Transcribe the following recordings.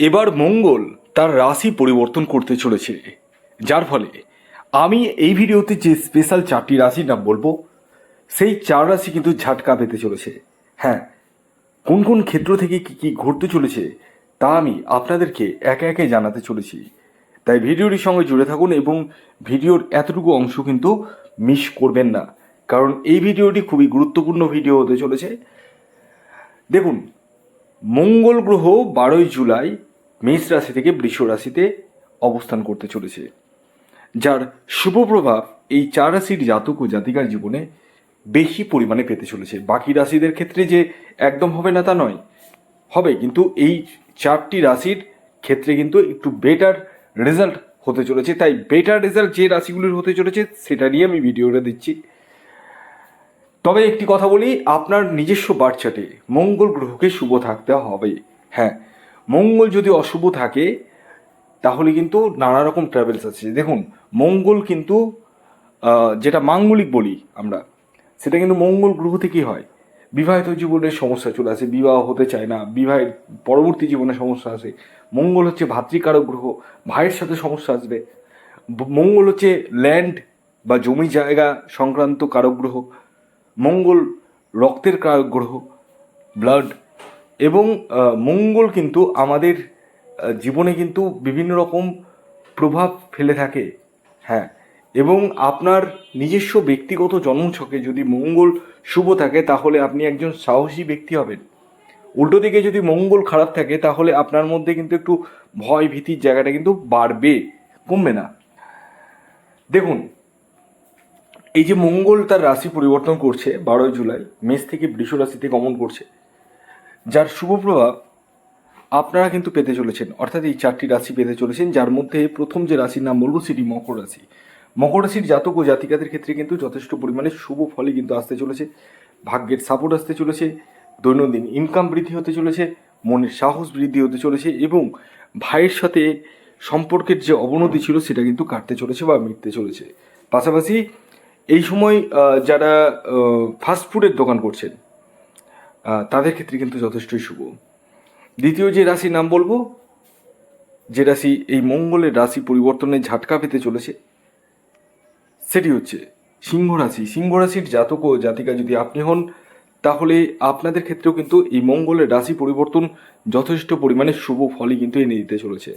এবার মঙ্গল তার রাশি পরিবর্তন করতে চলেছে। যার ফলে আমি এই ভিডিওতে যে স্পেশাল চারটি রাশির নাম বলব, সেই চার রাশি কিন্তু ঝাটকা পেতে চলেছে। হ্যাঁ কোন কোন ক্ষেত্র থেকে কি কি ঘটতে চলেছে তা আমি আপনাদেরকে একে একে জানাতে চলেছি। তাই ভিডিওটির সঙ্গে জুড়ে থাকুন এবং ভিডিওর এতটুকু অংশ কিন্তু মিস করবেন না, কারণ এই ভিডিওটি খুবই গুরুত্বপূর্ণ ভিডিও হতে চলেছে। দেখুন, মঙ্গল গ্রহ বারোই জুলাই মেষ রাশি থেকে বৃষ রাশিতে অবস্থান করতে চলেছে। যার শুভ প্রভাব এই চার রাশির জাতক ও জাতিকার জীবনে বেশি পরিমাণে পেতে চলেছে। বাকি রাশিদের ক্ষেত্রে যে একদম হবে না তা নয়, হবে। কিন্তু এই চারটি রাশির ক্ষেত্রে কিন্তু একটু বেটার রেজাল্ট হতে চলেছে। তাই বেটার রেজাল্ট যে রাশিগুলির হতে চলেছে, সেটা নিয়ে আমি ভিডিওটা দিচ্ছি। তবে একটি কথা বলি, আপনার নিজস্ব বার্চাটে মঙ্গল গ্রহকে শুভ থাকতে হবে। হ্যাঁ মঙ্গল যদি অশুভ থাকে, তাহলে কিন্তু নানা রকম ট্রাভেলস আছে। দেখুন, মঙ্গল কিন্তু যেটা মাঙ্গলিক বলি আমরা, সেটা কিন্তু মঙ্গল গ্রহ থেকেই হয়। বিবাহিত জীবনের সমস্যা চলে আসে, বিবাহ হতে চায় না, বিবাহের পরবর্তী জীবনে সমস্যা আসে। মঙ্গল হচ্ছে ভাতৃকারক গ্রহ, ভাইয়ের সাথে সমস্যা আসবে। মঙ্গল হচ্ছে ল্যান্ড বা জমি জায়গা সংক্রান্ত কারক গ্রহ, মঙ্গল রক্তের কারক গ্রহ ব্লাড এবং মঙ্গল কিন্তু আমাদের জীবনে কিন্তু বিভিন্ন রকম প্রভাব ফেলে থাকে। হ্যাঁ এবং আপনার নিজস্ব ব্যক্তিগত জন্মছকে যদি মঙ্গল শুভ থাকে, তাহলে আপনি একজন সাহসী ব্যক্তি হবেন। উল্টো দিকে যদি মঙ্গল খারাপ থাকে, তাহলে আপনার মধ্যে কিন্তু একটু ভয় ভীতির জায়গাটা কিন্তু বাড়বে, কমবে না। দেখুন, এই যে মঙ্গল তার রাশি পরিবর্তন করছে বারোই জুলাই, মেষ থেকে বৃষ রাশিতে গমন করছে যার শুভ প্রভাব আপনারা কিন্তু পেতে চলেছেন। অর্থাৎ এই চারটি রাশি পেতে চলেছেন, যার মধ্যে প্রথম যে রাশির নাম বলব সেটি মকর রাশি। মকর রাশির জাতক ও জাতিকাদের ক্ষেত্রে কিন্তু যথেষ্ট পরিমাণে শুভ ফলই কিন্তু আসতে চলেছে, ভাগ্যের সাপোর্ট আসতে চলেছে, দৈনন্দিন ইনকাম বৃদ্ধি হতে চলেছে, মনের সাহস বৃদ্ধি হতে চলেছে এবং ভাইয়ের সাথে সম্পর্কের যে অবনতি ছিল সেটা কিন্তু কাটতে চলেছে বা মিটতে চলেছে। পাশাপাশি এই সময় যারা ফাস্টফুডের দোকান করছেন তাদের ক্ষেত্রে কিন্তু যথেষ্টই শুভ। দ্বিতীয় যে রাশির নাম বলব, যে রাশি এই মঙ্গলের রাশি পরিবর্তনে ঝাটকা পেতে চলেছে, সেটি হচ্ছে সিংহ রাশি। সিংহ রাশির জাতক ও জাতিকা যদি আপনি হন, তাহলে আপনাদের ক্ষেত্রেও কিন্তু এই মঙ্গলের রাশি পরিবর্তন যথেষ্ট পরিমাণে শুভ ফলই কিন্তু এনে দিতে চলেছে।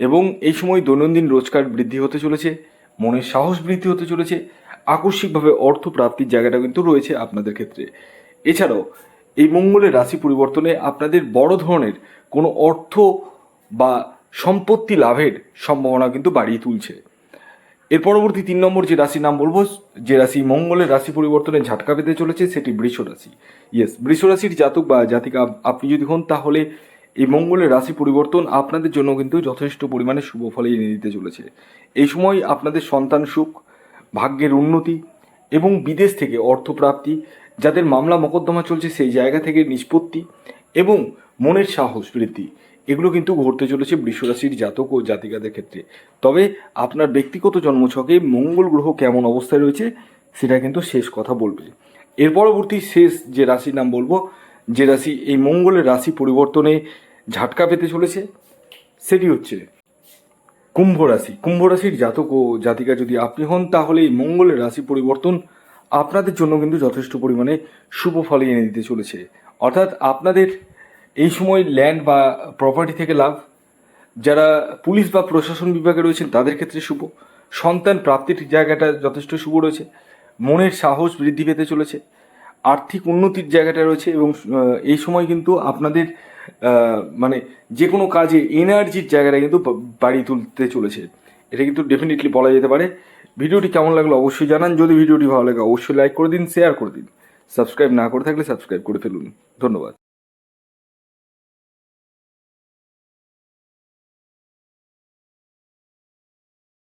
এবং এই সময় দৈনন্দিন রোজগার বৃদ্ধি হতে চলেছে মনের সাহস বৃদ্ধি হতে চলেছে, আকস্মিকভাবে অর্থ প্রাপ্তির জায়গাটা কিন্তু রয়েছে আপনাদের ক্ষেত্রে। এছাড়াও এই মঙ্গলের রাশি পরিবর্তনে আপনাদের বড় ধরনের কোনো অর্থ বা সম্পত্তি লাভের সম্ভাবনা কিন্তু বাড়িয়ে তুলছে। এর পরবর্তী তিন নম্বর যে রাশির নাম বলব, যে রাশি মঙ্গলের রাশি পরিবর্তনে ঝাটকা পেতে চলেছে সেটি বৃষ রাশি। ইয়েস বৃষ রাশির জাতক বা জাতিকা, আপনি যদি হন তাহলে এই মঙ্গলের রাশি পরিবর্তন আপনাদের জন্য কিন্তু যথেষ্ট পরিমাণে শুভ ফলে এনে দিতে চলেছে। এই সময় আপনাদের সন্তান সুখ, ভাগ্যের উন্নতি এবং বিদেশ থেকে অর্থপ্রাপ্তি, যাদের মামলা মোকদ্দমা চলছে সেই জায়গা থেকে নিষ্পত্তি এবং মনের সাহস বৃদ্ধি। এগুলো কিন্তু ঘটতে চলেছে বৃষরাশির জাতক ও জাতিকাদের ক্ষেত্রে। তবে আপনার ব্যক্তিগত জন্মছকে মঙ্গল গ্রহ কেমন অবস্থায় রয়েছে, সেটা কিন্তু শেষ কথা বলবে। এর পরবর্তী শেষ যে রাশির নাম বলব, যে রাশি এই মঙ্গলের রাশি পরিবর্তনে ঝাটকা পেতে চলেছে, সেটি হচ্ছে কুম্ভ রাশি। কুম্ভ রাশির জাতক ও জাতিকা যদি আপনি হন, তাহলে এই মঙ্গলের রাশি পরিবর্তন আপনাদের জন্য কিন্তু যথেষ্ট পরিমাণে শুভ ফলে এনে দিতে চলেছে। অর্থাৎ আপনাদের এই সময় ল্যান্ড বা প্রপার্টি থেকে লাভ, যারা পুলিশ বা প্রশাসন বিভাগে রয়েছেন, তাদের ক্ষেত্রে শুভ। সন্তান প্রাপ্তির জায়গাটা যথেষ্ট শুভ রয়েছে। মনের সাহস বৃদ্ধি পেতে চলেছে। আর্থিক উন্নতির জায়গাটা রয়েছে এবং এই সময় কিন্তু আপনাদের মানে যে কোনো কাজে এনার্জির জায়গাটা কিন্তু বাড়ি বাড়িয়ে তুলতে চলেছে। এটা কিন্তু ডেফিনেটলি বলা যেতে পারে। ভিডিওটি কেমন লাগল অবশ্যই জানান। যদি ভিডিওটি ভালো লাগে, অবশ্যই লাইক করে দিন শেয়ার করে দিন। সাবস্ক্রাইব না করে থাকলে সাবস্ক্রাইব করে ফেলুন। ধন্যবাদ।